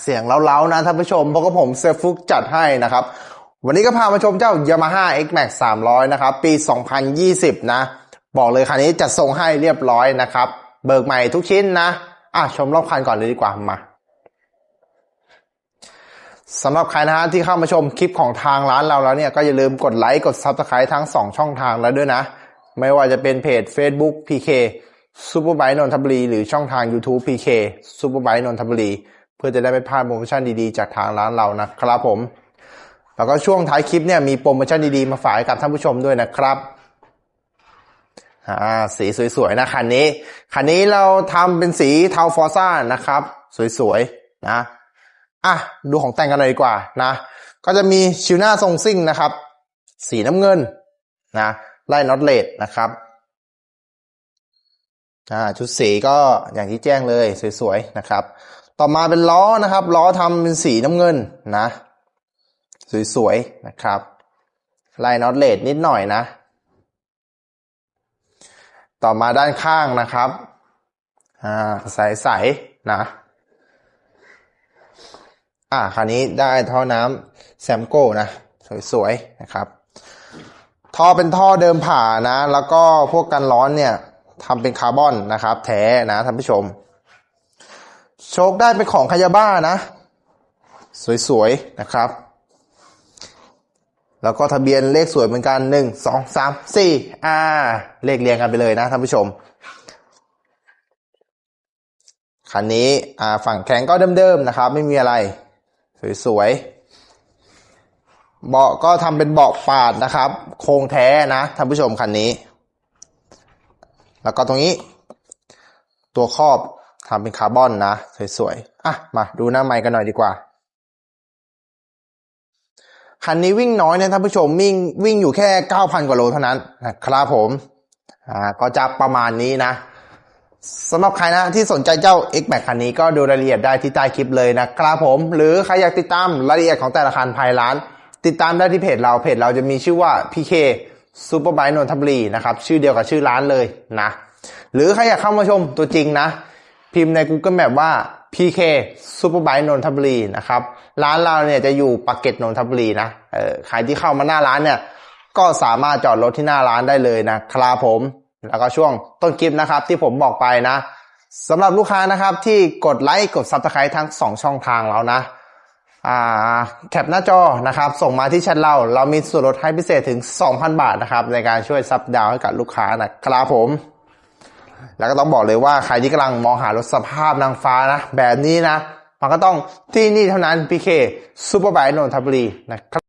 เสียงเล้าๆนะท่านผู้ชมเพราะก็ผมเซฟฟุกจัดให้นะครับ วันนี้ก็พามาชมเจ้า Yamaha X Max 300 นะครับ ปี 2020 นะ บอกเลยคันนี้จัดทรงให้เรียบร้อยนะครับ เบิกใหม่ทุกชิ้นนะ อะ ชมรอบคันก่อนเลยดีกว่ามาสำหรับใครนะฮะที่เข้ามาชมคลิปของทางร้านเราแล้วเนี่ย ก็อย่าลืมกดไลค์กด Subscribe ทั้ง 2 ช่องทางแล้วด้วยนะ ไม่ว่าจะเป็นเพจ Facebook PK Superbike นนทบุรีหรือช่องทาง YouTube PK Superbike นนทบุรี เพื่อจะได้ไม่พลาดโปรโมชั่นดีๆ จากทางร้านเรานะครับผม แล้วก็ช่วงท้ายคลิปเนี่ยมีโปรโมชั่นดีๆ มาฝากให้กับท่านผู้ชมด้วยนะครับอ่าสีสวยๆนะคันนี้ คันนี้เราทำเป็นสีเทาฟอร์ซ่านะครับ สวยๆนะอะดูของแต่งกันเลยดีกว่านะ ก็จะมีชิวหน้าทรงซิ่งนะครับ สีน้ำเงินนะไล่น็อตเลดนะครับ อ่าชุดสีก็อย่างที่แจ้งเลยสวยๆนะครับ ต่อมาเป็นล้อนะครับ ล้อทำเป็นสีน้ำเงินนะ สวยๆนะครับไล่น็อตเลดนิดหน่อยนะ ต่อมาด้านข้างนะครับอ่าใสๆนะอ่าคราวนี้ได้ท่อน้ำแซมโก้นะสวยๆนะครับ ท่อเป็นท่อเดิมผ่านะ แล้วก็พวกกันร้อนเนี่ย ทำเป็นคาร์บอนนะครับ แท้นะท่านผู้ชม โชคได้เป็นของคายาบ้านะ สวยๆนะครับ แล้วก็ทะเบียนเลขสวยเหมือนกันหนึ่งสองสามสี่อ่าเลขเรียงกันไปเลยนะท่านผู้ชมคันนี้อ่าฝั่งแข็งก็เดิมๆนะครับ ไม่มีอะไร สวยๆเบาะก็ทำเป็นเบาะปาดนะครับ โครงแท้นะท่านผู้ชมคันนี้ แล้วก็ตรงนี้ ตัวครอบทำเป็นคาร์บอนนะ สวยๆ อะ มาดูหน้าไมค์กันหน่อยดีกว่า คันนี้วิ่งน้อยนะท่านผู้ชมวิ่งวิ่งอยู่แค่ 9,000 กว่าโลเท่านั้นนะครับผม อ่า ก็จะประมาณนี้นะสำหรับใครนะที่สนใจเจ้า X Max คันนี้ก็ดูรายละเอียดได้ที่ใต้คลิปเลยนะครับผม หรือใครอยากติดตามรายละเอียดของแต่ละคันภายร้าน ติดตามได้ที่เพจเราเพจเราจะมีชื่อว่า PK Superbike นนทบุรีนะครับ ชื่อเดียวกับชื่อร้านเลยนะ หรือใครอยากเข้ามาชมตัวจริงนะ พิมพ์ใน Google Map ว่า PK Superbike นนทบุรีนะครับ ร้านเราเนี่ยจะอยู่ปากเกร็ดนนทบุรีนะเออใครที่เข้ามาหน้าร้านเนี่ย ก็สามารถจอดรถที่หน้าร้านได้เลยนะครับผม แล้วก็ช่วงต้นคลิปนะครับ ที่ผมบอกไปนะสำหรับลูกค้านะครับที่กดไลค์กด Subscribe ทั้ง 2 ช่องทางแล้วนะ แคปหน้าจอนะครับ ส่งมาที่แชทเรา เรามีส่วนลดให้พิเศษถึง 2,000 บาทนะครับ ในการช่วยซับดาวให้กับลูกค้านะครับผม แล้วก็ต้องบอกเลยว่าใครที่กำลังมองหารถสภาพนางฟ้านะ แบบนี้นะ มันก็ต้องที่นี่เท่านั้นพีเคซูเปอร์ไบค์นนทบุรีนะครับ